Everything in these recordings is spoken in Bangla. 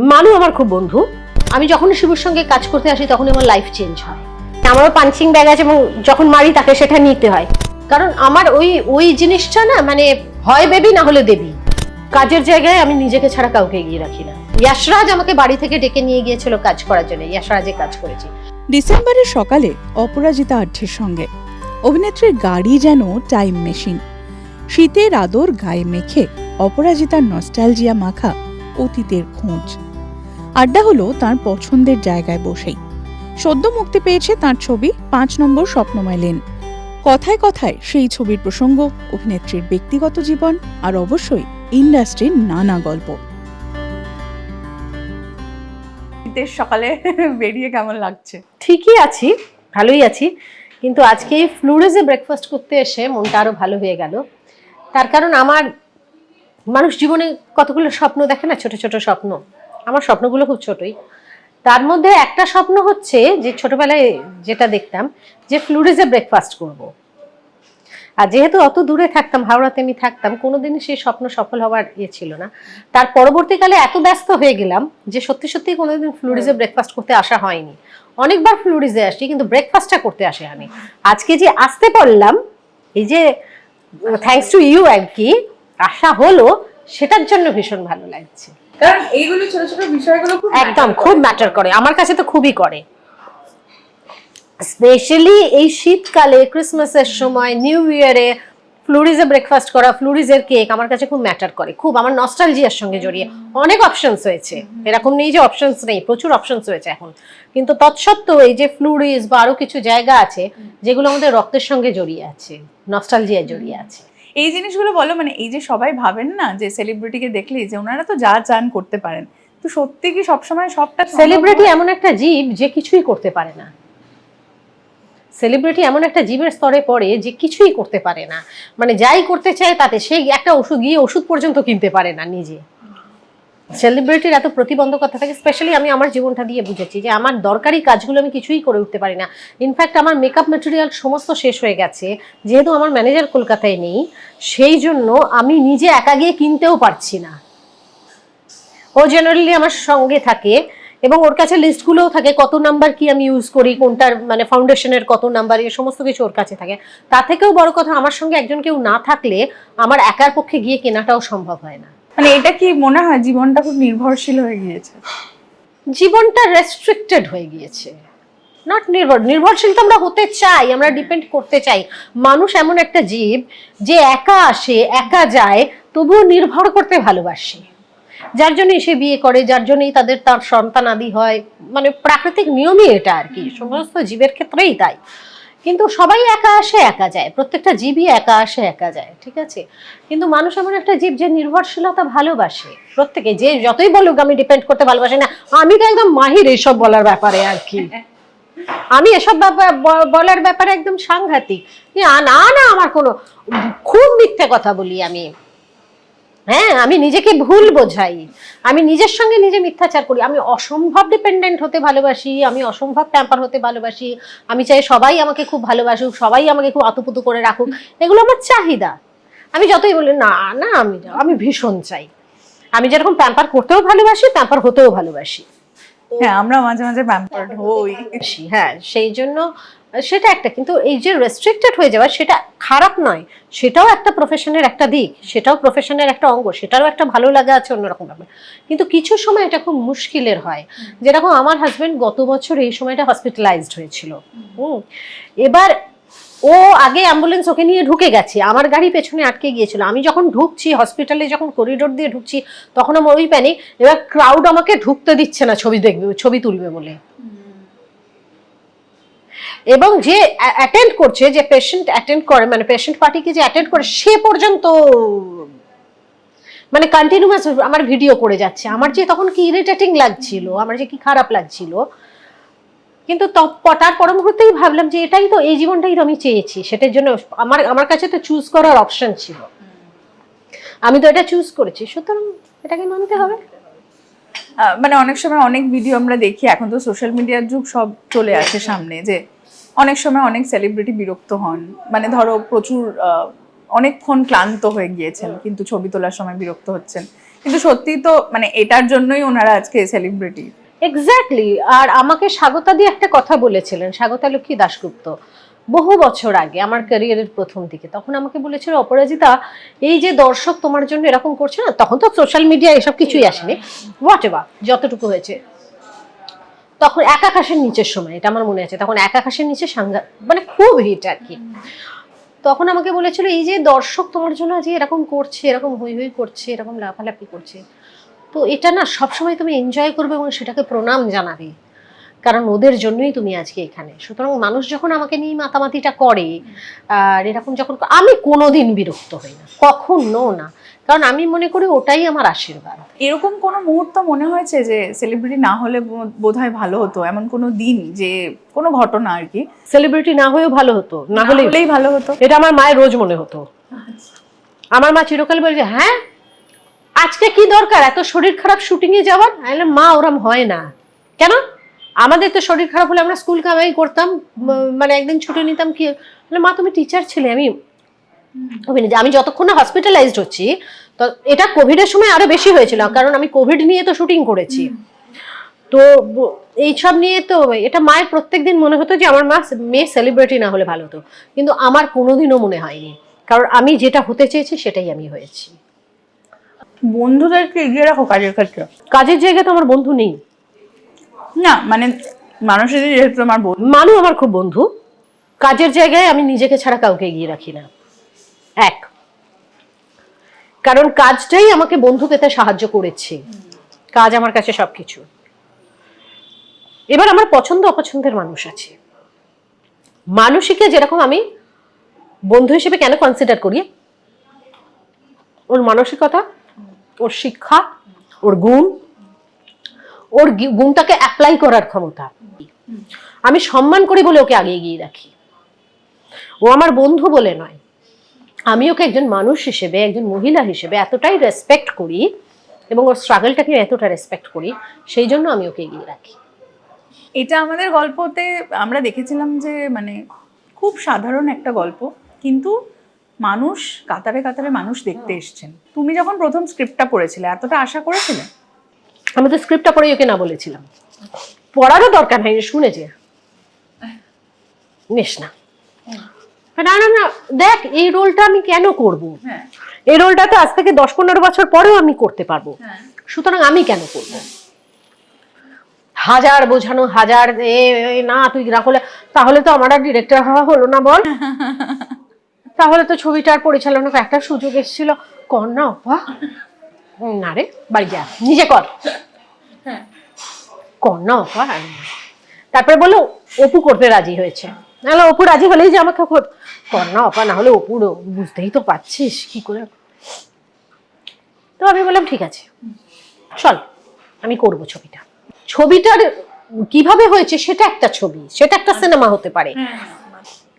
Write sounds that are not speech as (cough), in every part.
মানু আমার খুব বন্ধু। আমি যখন শিবুর সঙ্গে কাজ করতে আসি, তখন আমার লাইফ চেঞ্জ হয়। আমারও পাঞ্চিং ব্যাগ আছে এবং যখন মারি তাকে সেটা নিতে হয়। কারণ আমার ওই ওই জিনিসটা না মানে হয় বেবি না হলে দেবী। কাজের জায়গায় আমি নিজেকে ছাড়া কাউকে এগিয়ে রাখি না। ইয়াশরাজ আমাকে বাড়ি থেকে ডেকে নিয়ে গিয়েছিল কাজ করার জন্য। ইয়াশরাজে কাজ করেছি। ডিসেম্বরের সকালে অপরাজিতা আঢ্যের সঙ্গে। অভিনেত্রীর গাড়ি যেন টাইম মেশিন শীতের আদর গায়ে মেখে অপরাজিতার নস্টালজিয়া মাখা অতীতের খোঁজ। আড্ডা হলো তার পছন্দের জায়গায় বসেই। সদ্য মুক্তি পেয়েছে তার ছবি পাঁচ নম্বর স্বপ্নময় লেন। কথায় কথায় সেই ছবির প্রসঙ্গ অভিনেত্রীর ব্যক্তিগত জীবন আর অবশ্যই ইন্ডাস্ট্রির নানা গল্প। শীতের সকালে বেরিয়ে কেমন লাগছে? ঠিকই আছি ভালোই আছি। কিন্তু আজকে ফ্লুরেজে ব্রেকফাস্ট করতে এসে মনটা আরও ভালো হয়ে গেল। তার কারণ আমার মানুষ জীবনে কতগুলো স্বপ্ন দেখে না? ছোট ছোট স্বপ্ন। আমার স্বপ্নগুলো খুব ছোটই। তার মধ্যে একটা স্বপ্ন হচ্ছে যে ছোটবেলায় যেটা দেখতাম যে ফ্লুরেজে ব্রেকফাস্ট করব। আর যেহেতু অত দূরে থাকতাম, হাওড়াতে আমি থাকতাম, কোনোদিনই সেই স্বপ্ন সফল হওয়ার ইয়ে ছিল না। তার পরবর্তীকালে এত ব্যস্ত হয়ে গেলাম যে সত্যি সত্যি কোনোদিন ফ্লুরিজে ব্রেকফাস্ট করতে আসা হয়নি। অনেকবার ফ্লুরিজে আসি, কিন্তু ব্রেকফাস্টটা করতে আসে আমি। আজকে যে আসতে পারলাম, এই যে থ্যাংকস টু ইউ আর কি, আসা হলো, সেটার জন্য ভীষণ ভালো লাগছে। কারণ এইগুলো ছোট ছোট বিষয়গুলো খুব একদম খুব ম্যাটার করে। আমার কাছে তো খুবই করে। স্পেশালি এই শীতকালে ক্রিসমাসের সময় নিউ ইয়ারে ফ্লুরিজে ব্রেকফাস্ট করা ফ্লুরিজের কেক আমার কাছে খুব ম্যাটার করে। খুব আমার নস্টালজিয়ার সঙ্গে জড়িয়ে। অনেক অপশনস হয়েছে। এরকম নেই যে অপশনস নেই প্রচুর অপশনস হয়েছে এখন। কিন্তু তৎসত্ত্বেও এই যে ফ্লুরিজ বা আরও কিছু জায়গা আছে যেগুলো আমাদের রক্তের সঙ্গে জড়িয়ে আছে নস্টালজিয়া জড়িয়ে আছে। এই জিনিসগুলো বলো মানে এই যে সবাই ভাবেন না যে সেলিব্রিটিকে দেখলেই যে ওনারা তো যা চান করতে পারেন। তো সত্যি কি সবসময় সবটা সেলিব্রিটি এমন একটা জীব যে কিছুই করতে পারে না। সেলিব্রিটি এমন একটা জীবের স্তরে পড়ে যে কিছুই করতে পারে না। মানে যাই করতে চায় তাতে সেই একটা ওষুধ গিয়ে ওষুধ পর্যন্ত কিনতে পারে না নিজে। সেলিব্রিটির এত প্রতিবন্ধকতা থাকে স্পেশালি আমি আমার জীবনটা দিয়ে বুঝেছি যে আমার দরকারি কাজগুলো আমি কিছুই করে উঠতে পারি না। ইনফ্যাক্ট আমার মেকআপ ম্যাটেরিয়াল সমস্ত শেষ হয়ে গেছে, যেহেতু আমার ম্যানেজার কলকাতায় নেই, সেই জন্য আমি নিজে একা গিয়ে কিনতেও পারছি না। ও জেনারেলি আমার সঙ্গে থাকে এবং ওর কাছে লিস্টগুলোও থাকে, কত নাম্বার কি আমি ইউজ করি, কোনটার মানে ফাউন্ডেশনের কত নাম্বার এই সমস্ত কিছু ওর কাছে থাকে। তা থেকেও বড় কথা, আমার সঙ্গে একজন কেউ না থাকলে আমার একার পক্ষে গিয়ে কেনাটাও সম্ভব হয় না। মানে এটা কি মনে হয় জীবনটা খুব নির্ভরশীল হয়ে গিয়েছে? জীবনটা রেস্ট্রিক্টেড হয়ে গিয়েছে। নট নির্ভর, নির্ভরশীল তো আমরা হতে চাই, আমরা ডিপেন্ড করতে চাই। মানুষ এমন একটা জীব যে একা আসে, একা যায়, তবুও নির্ভর করতে ভালোবাসে। যার জন্যই সে বিয়ে করে, যার জন্যই তাদের তার সন্তান আদি হয়। মানে প্রাকৃতিক নিয়মই এটা আর কি। সমস্ত জীবের ক্ষেত্রেই তাই। কিন্তু সবাই একা আসে, একা যায়। প্রত্যেকটা জীবই একা আসে, একা যায়, ঠিক আছে? কিন্তু মানুষ এমন একটা জীব যে নির্ভরশীলতা ভালোবাসে। প্রত্যেকে যে যতই বলুক আমি ডিপেন্ড করতে ভালোবাসি না, আমি তো একদম মাহির এইসব বলার ব্যাপারে আর কি। আমি এসব বলার ব্যাপারে একদম সাংঘাতিক। না না, আমার কোনো খুব মিথ্যে কথা বলি আমি। হ্যাঁ আমি নিজেকে ভুল বোঝাই। আমি নিজের সঙ্গে নিজে মিথ্যাচার করি। আমি অসম্ভব ডিপেন্ডেন্ট হতে ভালোবাসি আমি অসম্ভব ট্যাম্পার হতে ভালোবাসি। আমি চাই সবাই আমাকে খুব ভালোবাসুক সবাই আমাকে খুব আতুপুতু করে রাখুক। এগুলো আমার চাহিদা। আমি যতই বলি না না আমি আমি ভীষণ চাই। আমি যেরকম প্যাম্পার করতেও ভালোবাসি প্যাম্পার হতেও ভালোবাসি। হ্যাঁ আমরা মাঝে মাঝে প্যাম্পার্ড হই হ্যাঁ সেই জন্য সেটা একটা কিন্তু এই যে রেস্ট্রিক্টেড হয়ে যাওয়া সেটা খারাপ নয়। সেটাও একটা প্রফেশনের একটা দিক সেটাও প্রফেশনের একটা অঙ্গ সেটারও একটা ভালো লাগা আছে অন্যরকম ব্যাপার। কিন্তু কিছু সময় এটা খুব মুশকিলের হয়। যেরকম আমার হাজব্যান্ড গত বছর এই সময়টা হসপিটালাইজড হয়েছিল। হুম। এবার ও আগে অ্যাম্বুলেন্স ওকে নিয়ে ঢুকে গেছে আমার গাড়ি পেছনে আটকে গিয়েছিল। আমি যখন ঢুকছি হসপিটালে যখন করিডোর দিয়ে ঢুকছি তখন আমার ওই প্যানিক এবার ক্রাউড আমাকে ঢুকতে দিচ্ছে না ছবি দেখবে ছবি তুলবে বলে। এবং যে অ্যাটেন্ড করছে, যে পেশেন্ট অ্যাটেন্ড করে মানে পেশেন্ট পার্টিকে যে অ্যাটেন্ড করে, সে পর্যন্ত মানে কন্টিনিউয়াস আমার ভিডিও করে যাচ্ছে। আমার যে তখন কি ইরিটেটিং লাগছিল, আমার যে কি খারাপ লাগছিল। কিন্তু তার পর মুহূর্তেই ভাবলাম যে এটাই তো, এই জীবনটাই আমি চেয়েছি। সেটার জন্য আমার আমার কাছে তো চুজ করার অপশন ছিল। আমি তো এটা চুজ করেছি। সুতরাং এটাকে মানতে হবে। মানে অনেক সময় অনেক ভিডিও আমরা দেখি, এখন তো সোশ্যাল মিডিয়ার যুগ সব চলে আসে সামনে, যে অনেক সময় অনেক সেলিব্রিটি বিরক্ত হন। মানে ধরো প্রচুর অনেকক্ষণ ক্লান্ত হয়ে গিয়েছেন, কিন্তু ছবি তোলার সময় বিরক্ত হচ্ছেন। কিন্তু সত্যি তো মানে এটার জন্যই ওনারা আজকে সেলিব্রিটি এক্স্যাক্টলি আর আমাকে স্বাগতা দিয়ে একটা কথা বলেছিলেন, স্বাগতা লক্ষ্মী দাশগুপ্ত। বহু বছর আগে, আমার ক্যারিয়ারের প্রথম দিকে, তখন আমাকে বলেছিল, অপরাজিতা, এই যে দর্শক তোমার জন্য এরকম করছে না, তখন তো সোশ্যাল মিডিয়া এসব কিছুই আসেনি। হোয়াট এভার যতটুকু হয়েছে। তখন এক আকাশের নিচের সময়, এটা আমার মনে আছে, তখন এক আকাশের নিচে সাংঘাত মানে খুব হিট আর কি। তখন আমাকে বলেছিল, এই যে দর্শক তোমার জন্য যে এরকম করছে, এরকম হই হই করছে, এরকম লাফালাফি করছে। তো এটা না সবসময় তুমি এনজয় করবে এবং সেটাকে প্রণাম জানাবে। কারণ ওদের জন্যই তুমি আজকে এখানে। সুতরাং মানুষ যখন আমাকে নিয়ে মাতামাতিটা করে আর এরকম যখন আমি কোনোদিন বিরক্ত হই না কখনো না। কারণ আমি মনে করি ওটাই আমার আশীর্বাদ। এরকম কোনো মুহূর্ত মনে হয়েছে যে সেলিব্রিটি না হলে বোধহয় ভালো হতো? এমন কোনো দিন যে কোনো ঘটনা আর কি? সেলিব্রিটি না হয়েও ভালো হতো না না হলে হলেই ভালো হতো? এটা আমার মায়ের রোজ মনে হতো। আমার মা চিরকাল বলছে হ্যাঁ? আজকে কি দরকার? এত শরীর খারাপ শুটিং এ যাওয়ার মা ওরম হয় না। কেন? আমাদের তো শরীর খারাপ হলে আমরা স্কুল কামাই করতাম মানে একদিন ছুটি নিতাম কি মা তুমি টিচার ছিলে আমি আমি যতক্ষণ না হসপিটালাইজড হচ্ছি তো এটা কোভিডের সময় আরও বেশি হয়েছিল কারণ আমি কোভিড নিয়ে তো শুটিং করেছি। তো এইসব নিয়ে তো এটা মায়ের প্রত্যেক দিন মনে হতো যে আমার মা মেয়ে সেলিব্রিটি না হলে ভালো হতো। কিন্তু আমার কোনোদিনও মনে হয়নি। কারণ আমি যেটা হতে চেয়েছি সেটাই আমি হয়েছি। বন্ধুদেরকে এগিয়ে রাখো কাজের ক্ষেত্রে। কাজের জায়গায় তো আমার বন্ধু নেই। না মানে মানুষের যেহেতু আমার বন্ধু মানু আমার খুব বন্ধু। কাজের জায়গায় আমি নিজেকে ছাড়া কাউকে এগিয়ে রাখি না। এক। কারণ কাজটাই আমাকে বন্ধু পেতে সাহায্য করেছে। কাজ আমার কাছে সবকিছু। এবার আমার পছন্দ অপছন্দের মানুষ আছে। মানসিকে যেরকম আমি বন্ধু হিসেবে কেন কনসিডার করি? ওর মানসিকতা, ওর শিক্ষা, ওর গুণ ওর গুণটাকে অ্যাপ্লাই করার ক্ষমতা। আমি সম্মান করি বলে ওকে আগে এগিয়ে রাখি। ও আমার বন্ধু বলে নয়। আমি ওকে একজন মানুষ হিসেবে, একজন মহিলা হিসেবে এতটাই রেসপেক্ট করি এবং ওর স্ট্রাগলটাকে এতটা রেসপেক্ট করি, সেই জন্য আমি ওকে এগিয়ে রাখি। এটা আমাদের গল্পতে আমরা দেখেছিলাম যে মানে খুব সাধারণ একটা গল্প। কিন্তু মানুষ, কাতারে কাতারে মানুষ দেখতে এসছেন। তুমি যখন প্রথম স্ক্রিপ্টটা পড়েছিলে, এতটা আশা করেছিলে? আমি তো স্ক্রিপ্টটা পড়ে ওকে না বলেছিলাম। পড়ারও দরকার নাই শুনেছে নিস না। না না না দেখ এই রোলটা আমি কেন করব? হ্যাঁ। এই রোলটা তো আজ থেকে দশ পনেরো বছর পরেও আমি করতে পারব। হ্যাঁ। সুতরাং আমি কেন করব? হাজার বোঝানো হাজার এ না তুই হলে তাহলে তো আমার আর ডিরেক্টর হওয়া হলো না বল। (laughs) তাহলে তো ছবিটার পরিচালনা একটা সুযোগ এসেছিল। কর না অপা। না রে বাড়ি যা নিজে কর। কর না অপা তারপরে বলল অপু করতে রাজি হয়েছে। নাহলে অপু রাজি হলেই যে আমাকে কর কর না অপা না হলে অপুর বুঝতেই তো পারছিস কি করে? তো আমি বললাম ঠিক আছে। চল আমি করব ছবিটা। ছবিটার কীভাবে হয়েছে সেটা একটা ছবি সেটা একটা সিনেমা হতে পারে।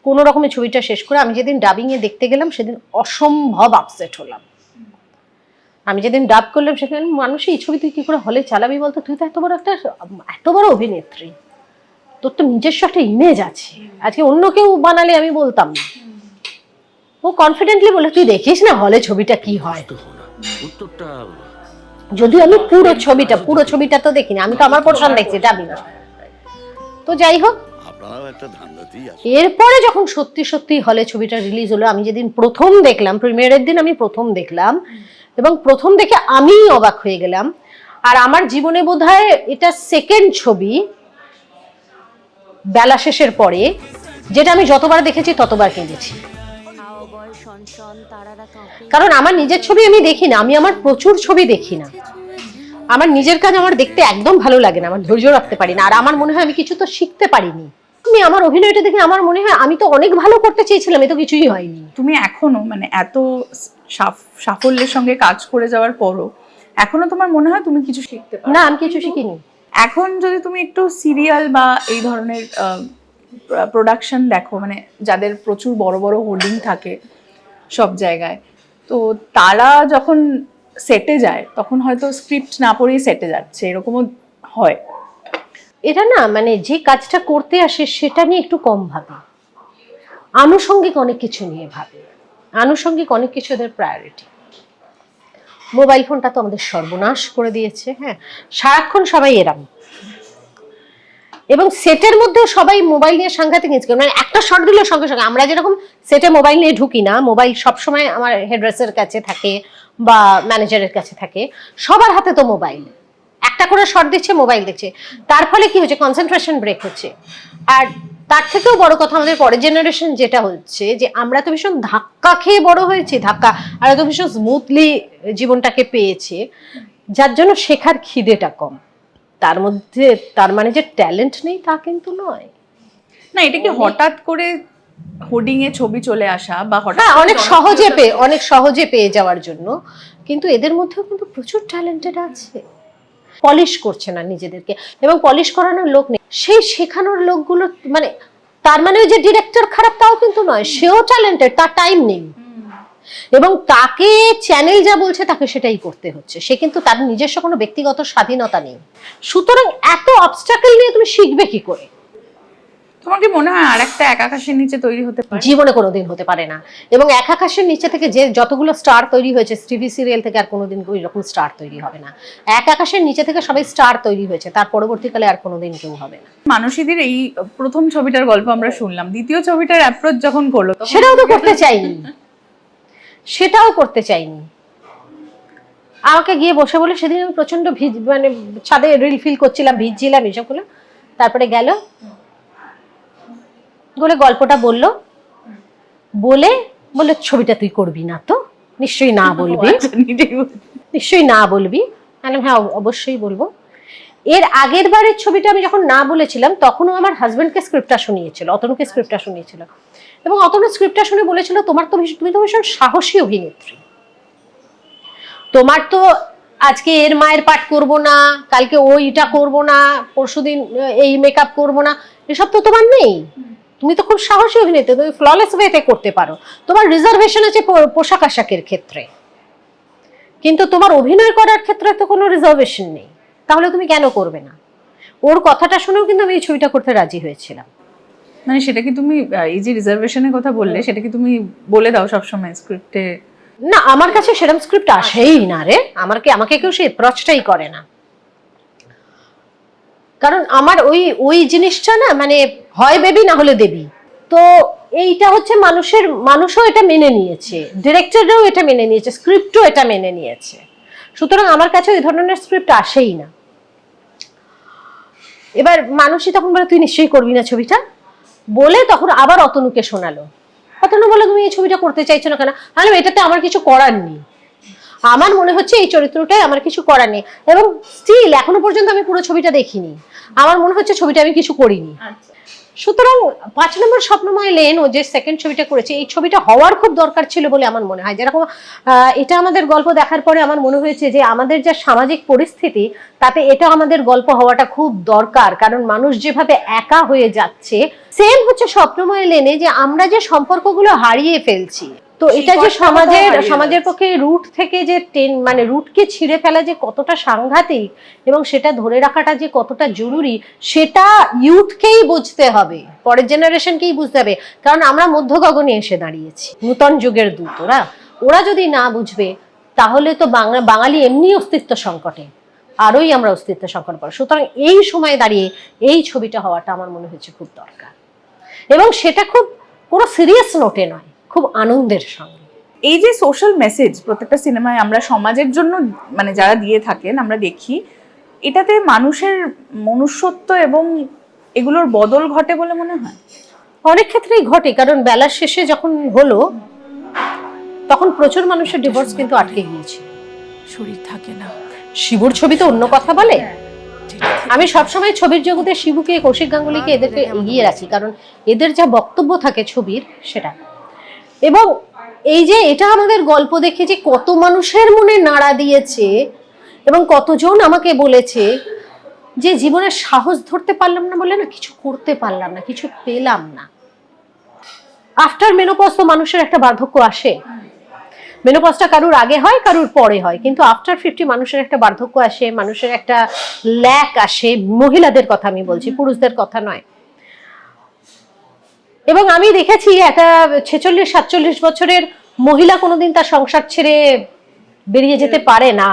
কোন রকমের ছবিটা শেষ করে আমি যেদিন ডাবিং এ দেখতে গেলাম সেদিন অসম্ভব আপসেট হলাম। আমি যেদিন ডাব করলাম সেখানে মানুষ এই ছবি তুই কি করে হলে চালাবি বলতো? তুই তো এত বড় একটা এত বড় অভিনেত্রী। তোর তো নিজস্ব একটা ইমেজ আছে। আজকে অন্য কেউ বানালে আমি বলতাম না। ও কনফিডেন্টলি বলে তুই দেখিস না হলে ছবিটা কি হয়? যদিও আমি পুরো ছবিটা পুরো ছবিটা তো দেখিনি আমি তো আমার পোর্শন দেখছি ডাবিং তো যাই হোক। এরপরে যখন সত্যি সত্যি হলে ছবিটা রিলিজ হলো আমি যেদিন প্রথম দেখলাম প্রিমিয়ারের দিন আমি প্রথম দেখলাম এবং প্রথম দেখে আমিই অবাক হয়ে গেলাম। আর আমার জীবনে বোধহয় এটা সেকেন্ড ছবি বেলা শেষের পরে, যেটা আমি যতবার দেখেছি ততবার কেঁদেছি। কারণ আমার নিজের ছবি আমি দেখি না, আমি আমার প্রচুর ছবি দেখি না। আমার নিজের কাজ আমার দেখতে একদম ভালো লাগে না, আমার ধৈর্য রাখতে পারি না, আর আমার মনে হয় আমি কিছু তো শিখতে পারিনি। তুমি আমার অভিনয়টা দেখে আমার মনে হয় আমি তো অনেক ভালো করতে চেয়েছিলাম, এ তো কিছুই হয়নি। তুমি এখনও মানে এত সাফল্যের সঙ্গে কাজ করে যাওয়ার পরও। এখনও তোমার মনে হয় তুমি কিছু শিখতে পারো? না আমি কিছু শিখিনি। এখন যদি তুমি একটু সিরিয়াল বা এই ধরনের প্রোডাকশন দেখো মানে যাদের প্রচুর বড় বড় হোর্ডিং থাকে সব জায়গায় তো তারা যখন সেটে যায় তখন হয়তো স্ক্রিপ্ট না পড়েই সেটে যাচ্ছে এরকমও হয়। এটা না মানে যে কাজটা করতে আসে সেটা নিয়ে একটু কম ভাবে। আনুষঙ্গিক অনেক কিছু নিয়ে ভাবে। আনুষঙ্গিক অনেক কিছু এদের প্রায়োরিটি মোবাইল ফোনটা তো আমাদের সর্বনাশ করে দিয়েছে হ্যাঁ? সারাক্ষণ সবাই এরাম। এবং সেটের মধ্যেও সবাই মোবাইল নিয়ে সাংঘাতিক ইনস্কিউর মানে একটা শর্ট দিলেও সঙ্গে সঙ্গে আমরা যেরকম সেটে মোবাইল নিয়ে ঢুকি না মোবাইল সবসময় আমার হেডরেসের কাছে থাকে বা ম্যানেজারের কাছে থাকে, সবার হাতে তো মোবাইল একটা করে শট দিচ্ছে মোবাইল দেখছে তার ফলে কি হচ্ছে কনসেন্ট্রেশন ব্রেক হচ্ছে। আর তার থেকেও বড় কথা আমাদের পরের জেনারেশন যেটা হচ্ছে যে আমরা তো ভীষণ ধাক্কা খেয়ে বড় হয়েছি ধাক্কা আর তো ভীষণ স্মুথলি জীবনটাকে পেয়েছে। যার জন্য শেখার খিদেটা কম। তার মধ্যে তার মানে যে ট্যালেন্ট নেই তা কিন্তু নয়। না এটা কি হঠাৎ করে হোর্ডিং এ ছবি চলে আসা বা হঠাৎ হ্যাঁ অনেক সহজে পেয়ে অনেক সহজে পেয়ে যাওয়ার জন্য। কিন্তু এদের মধ্যেও কিন্তু প্রচুর ট্যালেন্টেড আছে। পলিশ করছে না নিজেদেরকে এবং পলিশ করানোর লোক নেই। সেই শেখানোর লোকগুলো মানে তার মানে ওই যে ডিরেক্টর খারাপ তাও কিন্তু নয় সেও ট্যালেন্টেড তার টাইম নেই। এবং তাকে চ্যানেল যা বলছে তাকে সেটাই করতে হচ্ছে। সে কিন্তু তার নিজস্ব কোনো ব্যক্তিগত স্বাধীনতা নেই। সুতরাং এত অবস্টাকেল নিয়ে তুমি শিখবে কি করে? তোমার কি মনে হয় আর একটা এক আকাশের নিচে তৈরি হতে পারে? জীবনে কোনোদিন হতে পারে না। এবং এক আকাশের নিচে থেকে যে যতগুলো স্টার তৈরি হয়েছে টিভি সিরিয়াল থেকে আর কোনোদিন ওই রকম স্টার তৈরি হবে না। এক আকাশের নিচে থেকে সবাই স্টার তৈরি হয়েছে তার পরবর্তীকালে আর কোনোদিন কেউ হবে না। মানসীদের এই প্রথম ছবিটার গল্প আমরা শুনলাম। দ্বিতীয় ছবিটার অ্যাপ্রোচ যখন করল সেটাও তো করতে চাইনি। সেটাও করতে চাইনি। আমাকে গিয়ে বসে বলে সেদিন আমি প্রচণ্ড ভিজ মানে ছাদে রিল ফিল করছিলাম ভিজছিলাম এসব তারপরে গেল বলে গল্পটা বলল। বলে বলে ছবিটা তুই করবি না তো? নিশ্চয়ই না (laughs) বলবি। আচ্ছা, নিজেই বল- নিশ্চয়ই না বলবি। বললাম, হ্যাঁ অবশ্যই বলব। এর আগের বারের ছবিটা আমি যখন না বলেছিলাম তখনও আমার হাজবেন্ডকে স্ক্রিপ্টটা শুনিয়েছিল অতনুকে স্ক্রিপ্টটা শুনিয়েছিল। এবং অতনু স্ক্রিপ্টটা শুনে বলেছিল তোমার তো তুমি তো ভীষণ সাহসী অভিনেত্রী। তোমার তো আজকে এর মায়ের পাঠ করব না কালকে ওইটা করব না পরশুদিন এই মেকআপ করব না এসব তো তোমার নেই। তুমি তো খুব সাহসী অভিনেত্রী তুমি ফ্ললেস ওয়েতে করতে পারো। তোমার রিজার্ভেশন আছে পোশাক আশাকের ক্ষেত্রে। কিন্তু তোমার অভিনয় করার ক্ষেত্রে তো কোনো রিজার্ভেশন নেই। তাহলে তুমি কেন করবে না? ওর কথাটা শুনেও কিন্তু আমি এই ছবিটা করতে রাজি হয়েছিলাম। মানে সেটা কি তুমি এই যে রিজার্ভেশনের কথা বললে সেটা কি তুমি বলে দাও সবসময় স্ক্রিপ্টে না আমার কাছে সেরকম স্ক্রিপ্ট আসেই না রে। আমাকে আমাকে কেউ সে অ্যাপ্রোচটাই করে না। কারণ আমার ওই ওই জিনিসটা না মানে হয় বেবি, না হলে দেবী। তো এইটা হচ্ছে মানুষের, মানুষও এটা মেনে নিয়েছে, ডিরেক্টররাও এটা মেনে নিয়েছে, স্ক্রিপ্টও এটা মেনে নিয়েছে। সুতরাং আমার কাছে ওই ধরনের স্ক্রিপ্ট আসেই না। এবার মানুষই তখন বলে, তুই নিশ্চয়ই করবি না ছবিটা? বলে তখন আবার অতনুকে শোনালো। অতনু বলে, তুমি এই ছবিটা করতে চাইছো না কেন? আমি এটাতে আমার কিছু করার নেই। আমার মনে হচ্ছে এই চরিত্রটাই আমার কিছু করার নেই। এবং স্টিল এখনও পর্যন্ত আমি পুরো ছবিটা দেখিনি। আমার মনে হচ্ছে ছবিটা আমি কিছু করিনি। সুতরাং পাঁচ নম্বর স্বপ্নময় লেন ও যে সেকেন্ড ছবিটা করেছে এই ছবিটা হওয়ার খুব দরকার ছিল বলে আমার মনে হয়। যেরকম এটা আমাদের গল্প দেখার পরে আমার মনে হয়েছে যে আমাদের যা সামাজিক পরিস্থিতি তাতে এটা আমাদের গল্প হওয়াটা খুব দরকার। কারণ মানুষ যেভাবে একা হয়ে যাচ্ছে সেম হচ্ছে স্বপ্নময় লেনে যে আমরা যে সম্পর্কগুলো হারিয়ে ফেলছি। তো এটা যে সমাজের সমাজের পক্ষে রুট থেকে যে টেন মানে রুটকে ছিঁড়ে ফেলা যে কতটা সাংঘাতিক এবং সেটা ধরে রাখাটা যে কতটা জরুরি সেটা ইউথকেই বুঝতে হবে পরের জেনারেশনকেই বুঝতে হবে। কারণ আমরা মধ্য গগনে এসে দাঁড়িয়েছি নূতন যুগের দূত ওরা। ওরা যদি না বুঝবে তাহলে তো বাংলা বাঙালি এমনি অস্তিত্ব সংকটে। আরোই আমরা অস্তিত্ব সংকট পড়ে। সুতরাং এই সময় দাঁড়িয়ে এই ছবিটা হওয়াটা আমার মনে হয়েছে খুব দরকার। এবং সেটা খুব কোনো সিরিয়াস নোটে নয়। খুব আনন্দের সঙ্গে। এই যে সোশ্যাল মেসেজ প্রত্যেকটা সিনেমায় আমরা সমাজের জন্য মানে যারা দিয়ে থাকেন আমরা দেখি এটাতে মানুষের মনুষ্যত্ব এবং এগুলোর বদল ঘটে বলে মনে হয়? অনেক ক্ষেত্রেই ঘটে কারণ বেলার শেষে যখন হলো তখন প্রচুর মানুষের ডিভোর্স কিন্তু আটকে গিয়েছে। শরীর থাকে না। শিবুর ছবি তো অন্য কথা বলে। আমি সবসময় ছবির জগতে শিবুকে কৌশিক গাঙ্গুলিকে এদেরকে এগিয়ে রাখি কারণ এদের যা বক্তব্য থাকে ছবির সেটা। এবং এই যে এটা আমাদের গল্প দেখে যে কত মানুষের মনে নাড়া দিয়েছে এবং কতজন আমাকে বলেছে যে জীবনে সাহস ধরতে পারলাম না বলে না কিছু করতে পারলাম না কিছু পেলাম না। আফটার মেনোপজ তো মানুষের একটা বার্ধক্য আসে। মেনোপজটা কারুর আগে হয় কারুর পরে হয়। কিন্তু আফটার ফিফটি মানুষের একটা বার্ধক্য আসে মানুষের একটা ল্যাক আসে। মহিলাদের কথা আমি বলছি পুরুষদের কথা নয়। এবং আমি দেখেছি একটা ছেচল্লিশ, সাতচল্লিশ বছরের মহিলা কোনোদিন তার সংসার ছেড়ে বেরিয়ে যেতে পারে না।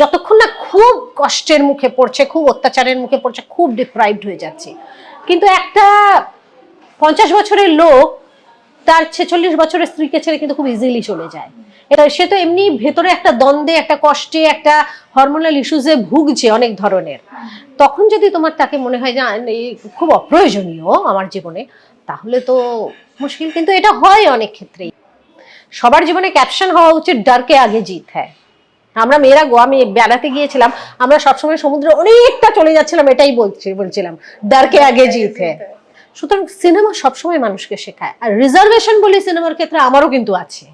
যতক্ষণ না খুব কষ্টের মুখে পড়ছে, খুব অত্যাচারের মুখে পড়ছে, খুব ডিপ্রাইভড হয়ে যাচ্ছে। কিন্তু একটা পঞ্চাশ বছরের লোক তার ছেচল্লিশ বছরের স্ত্রীকে ছেড়ে কিন্তু খুব ইজিলি চলে যায়। সে তো এমনি ভেতরে একটা দ্বন্দ্বে, একটা কষ্টে, একটা হরমোনাল ইস্যুজে ভুগছে অনেক ধরনের। তখন যদি তোমার তাকে মনে হয় যে খুব অপ্রয়োজনীয় আমার জীবনে তাহলে তো মুশকিল, কিন্তু এটা হয় অনেক ক্ষেত্রেই। সবার জীবনে ক্যাপশন হওয়া উচিত ডারকে আগে জিত হ্যাঁ। আমরা মেয়েরা গোয়া আমি বেড়াতে গিয়েছিলাম, আমরা সবসময় সমুদ্রে অনেকটা চলে যাচ্ছিলাম, এটাই বলছি, বলছিলাম, ডারকে আগে জিত হ্যাঁ। সুতরাং সিনেমা সবসময় মানুষকে শেখায়, আর রিজার্ভেশন বলি সিনেমার ক্ষেত্রে আমারও কিন্তু আছে।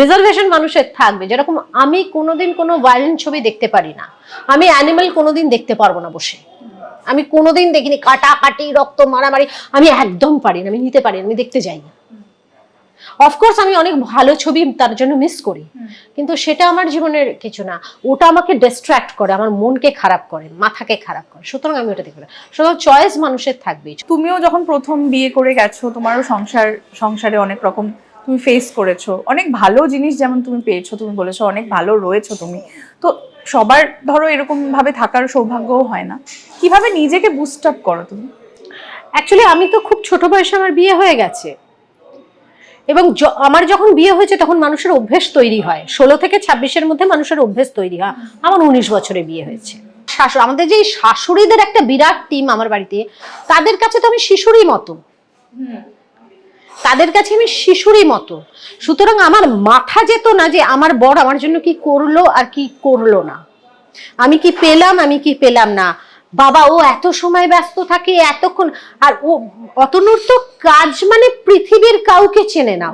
রিজার্ভেশন মানুষের থাকবে, যেরকম আমি কোনোদিন কোনো ভায়োলেন্ট ছবি দেখতে পারি না, আমি অ্যানিমেল কোনোদিন দেখতে পারব না বসে। আমি কোনোদিন দেখিনি কাটাকাটি রক্ত মারামারি আমি একদম পারি না আমি নিতে পারি না আমি দেখতে যাই না। অফকোর্স আমি অনেক ভালো ছবি তার জন্য মিস করি কিন্তু সেটা আমার জীবনের কিছু না। ওটা আমাকে ডিস্ট্র্যাক্ট করে আমার মনকে খারাপ করে মাথাকে খারাপ করে। সুতরাং আমি ওটা দেখি না। সুতরাং চয়েস মানুষের থাকবেই। তুমিও যখন প্রথম বিয়ে করে গেছো তোমারও সংসার সংসারে অনেক রকম তুমি ফেস করেছ। অনেক ভালো জিনিস যেমন তুমি পেয়েছ তুমি বলেছ অনেক ভালো রয়েছো তুমি। তো সবার ধরো এরকম ভাবে থাকার সৌভাগ্যও হয় না। কীভাবে নিজেকে বুস্ট আপ করো তুমি? অ্যাকচুয়ালি আমি তো খুব ছোট বয়সে আমার বিয়ে হয়ে গেছে। এবং আমার যখন বিয়ে হয়েছে তখন মানুষের অভ্যেস তৈরি হয়। ষোলো থেকে ছাব্বিশের মধ্যে মানুষের অভ্যেস তৈরি হয়। আমার উনিশ বছরে বিয়ে হয়েছে। শাশুড়ি আমাদের যে শাশুড়িদের একটা বিরাট টিম আমার বাড়িতে তাদের কাছে তো আমি শিশুরই মতো। তাদের কাছে আমি শিশুরই মতো। সুতরাং আমার মাথা যেত না যে আমার বর আমার জন্য কি করল আর কি করল না। আমি কি পেলাম, আমি কি পেলাম না। বাবা, ও এত সময় ব্যস্ত থাকে, এতক্ষণ আর ও, অতনুর তো কাজ মানে পৃথিবীর কাউকে চেনে না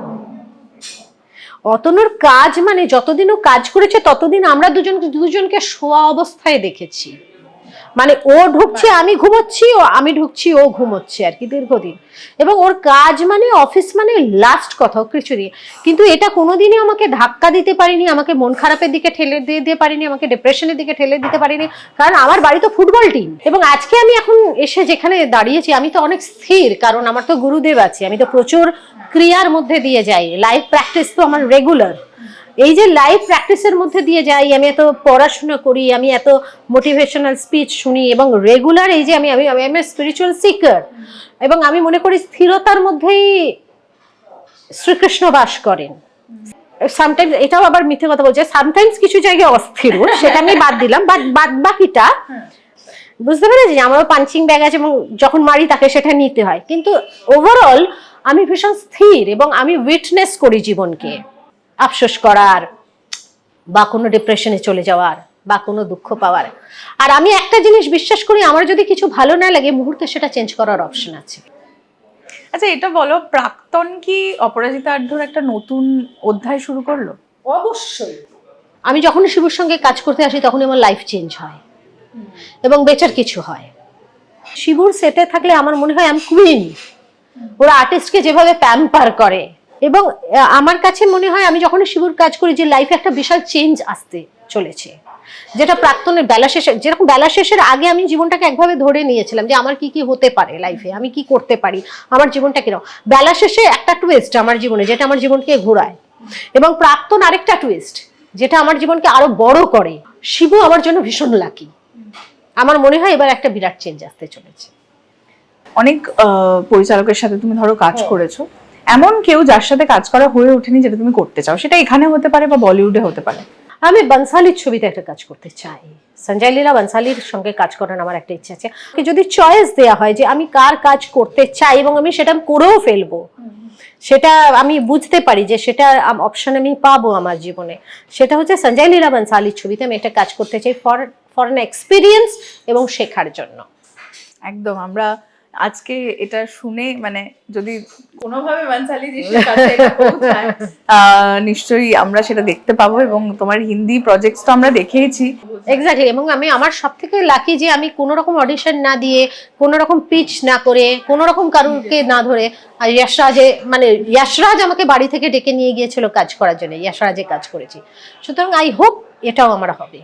অতনুর কাজ মানে যতদিন ও কাজ করেছে, ততদিন আমরা দুজন, দুজনকে শোয়া অবস্থায় দেখেছি। মানে ও ঢুকছে, আমি ঘুমোচ্ছি, ও আমি ঢুকছি, ও ঘুমোচ্ছে আর কি দীর্ঘদিন। এবং ওর কাজ মানে অফিস মানে লাস্ট কথা কিছু দিয়ে কিন্তু এটা কোনোদিনই আমাকে ধাক্কা দিতে পারিনি, আমাকে মন খারাপের দিকে ঠেলে দিয়ে দিতে পারিনি, আমাকে ডিপ্রেশনের দিকে ঠেলে দিতে পারিনি। কারণ আমার বাড়ি তো ফুটবল টিম এবং আজকে আমি এখন এসে যেখানে দাঁড়িয়েছি, আমি তো অনেক স্থির, কারণ আমার তো গুরুদেব আছে। আমি তো প্রচুর ক্রিয়ার মধ্যে দিয়ে যাই। লাইভ প্র্যাকটিস তো আমার রেগুলার এই যে লাইভ প্র্যাকটিসের মধ্যে দিয়ে যাই, আমি এত পড়াশোনা করি, আমি এত মোটিভেশনাল স্পিচ শুনি এবং রেগুলার এই যে আমি আমি আমি স্পিরিচুয়াল সিকার এবং আমি মনে করি স্থিরতার মধ্যেই শ্রীকৃষ্ণ বাস করেন। সামটাইমস এটাও আবার মিথ্যে কথা বলছে সামটাইমস কিছু জায়গায় অস্থির, সেটা আমি বাদ দিলাম বাট বাদ বাকিটা বুঝতে পেরেছি আমারও পাঞ্চিং ব্যাগ আছে এবং যখন মারি তাকে সেটা নিতে হয়। কিন্তু ওভারঅল আমি ভীষণ স্থির এবং আমি উইটনেস করি জীবনকে। আফসোস করার বা কোনো ডিপ্রেশনে চলে যাওয়ার বা কোনো দুঃখ পাওয়ার। আর আমি একটা জিনিস বিশ্বাস করি আমার যদি কিছু ভালো না লাগে মুহূর্তে সেটা চেঞ্জ করার অপশন আছে। আচ্ছা এটা বলো প্রাক্তন কি অপরাজিতা একটা নতুন অধ্যায় শুরু করল? অবশ্যই। আমি যখন শিবুর সঙ্গে কাজ করতে আসি তখনই আমার লাইফ চেঞ্জ হয়। এবং বেচার কিছু হয়। শিবুর সেটে থাকলে আমার মনে হয় আমি কুইন ওরা আর্টিস্টকে যেভাবে প্যাম্পার করে এবং আমার কাছে মনে হয় আমি যখন শিবুর কাজ করি যে লাইফে একটা বিশাল চেঞ্জ আসতে চলেছে। যেটা প্রাক্তনের বেলা শেষে যেরকম বেলা শেষের আগে আমি জীবনটাকে একভাবে ধরে নিয়েছিলাম যে আমার কি কি হতে পারে লাইফে আমি কি করতে পারি আমার জীবনটা কীরকম। বেলা শেষে একটা টুইস্ট আমার জীবনে যেটা আমার জীবনকে ঘোরায়। এবং প্রাক্তন আরেকটা টুইস্ট যেটা আমার জীবনকে আরও বড় করে। শিবু আমার জন্য ভীষণ লাকি আমার মনে হয় এবার একটা বিরাট চেঞ্জ আসতে চলেছে। অনেক পরিচালকের সাথে তুমি ধরো কাজ করেছ। এমন কেউ যার সাথে কাজ করা হয়ে ওঠেনি যেটা তুমি করতে চাও সেটা এখানে হতে পারে বা বলিউডে হতে পারে। আমি বনসালির ছবিতে একটা কাজ করতে চাই। সঞ্জয় লীলা বনসালির সঙ্গে কাজ করার আমার একটা ইচ্ছা আছে। কি যদি চয়েস দেয়া হয় যে আমি কার কাজ করতে চাই এবং আমি সেটা করেও ফেলব সেটা আমি বুঝতে পারি যে সেটা অপশন আমি পাবো আমার জীবনে। সেটা হচ্ছে সঞ্জয় লীলা বনসালির ছবিতে আমি একটা কাজ করতে চাই ফর ফর অ্যান এক্সপিরিয়েন্স এবং শেখার জন্য। একদম আমরা আজকে এটা শুনে মানে যদি কোনোভাবে (laughs) নিশ্চয়ই আমরা সেটা দেখতে পাবো এবং তোমার হিন্দি প্রজেক্টস তো আমরা দেখেইছি। এক্স্যাক্টলি এবং আমি আমার সব থেকে লাকি যে আমি কোনো রকম অডিশন না দিয়ে কোনো রকম পিচ না করে কোনো রকম কারুরকে না ধরে আর ইয়াশরাজে মানে ইয়াশরাজ আমাকে বাড়ি থেকে ডেকে নিয়ে গিয়েছিল কাজ করার জন্য ইয়াশরাজে কাজ করেছি। সুতরাং আই হোপ এটাও আমার হবে।